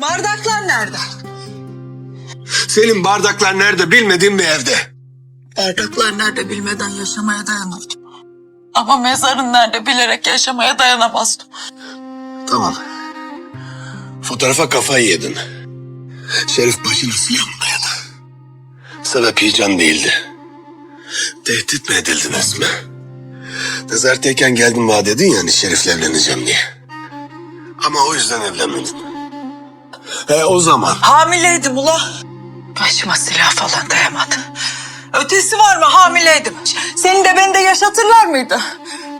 Bardaklar nerede? Senin bardaklar nerede bilmediğin bir evde. Bardaklar nerede bilmeden yaşamaya dayanırdım. Ama mezarın nerede bilerek yaşamaya dayanamazdım. Tamam. Fotoğrafa kafayı yedin. Şerif başını silahla yadı. Sebep heyecan değildi. Tehdit mi edildin Esme? Nezartteyken geldin vaat edin yani Şerif'le evleneceğim diye. Ama o yüzden evlenmedin. E o zaman Hamileydim ula. Başıma silah falan dayamadı. Ötesi var mı hamileydim. Seni de beni de yaşatırlar mıydı?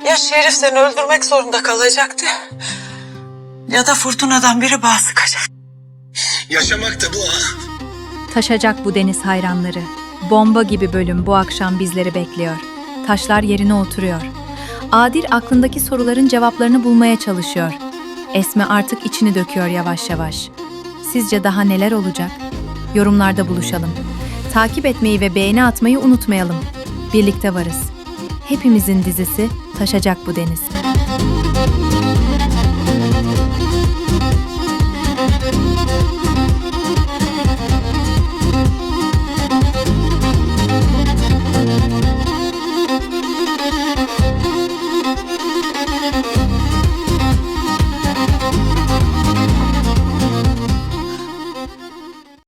Ya Şerif seni öldürmek zorunda kalacaktı. Ya da fırtınadan biri bağ sıkacak. yaşamak da bu ha. Taşacak bu deniz hayranları. Bomba gibi bölüm bu akşam bizleri bekliyor. Taşlar yerine oturuyor. Adil aklındaki soruların cevaplarını bulmaya çalışıyor. Esme artık içini döküyor yavaş yavaş. Sizce daha neler olacak? Yorumlarda buluşalım. Takip etmeyi ve beğeni atmayı unutmayalım. Birlikte varız. Hepimizin dizisi Taşacak bu deniz.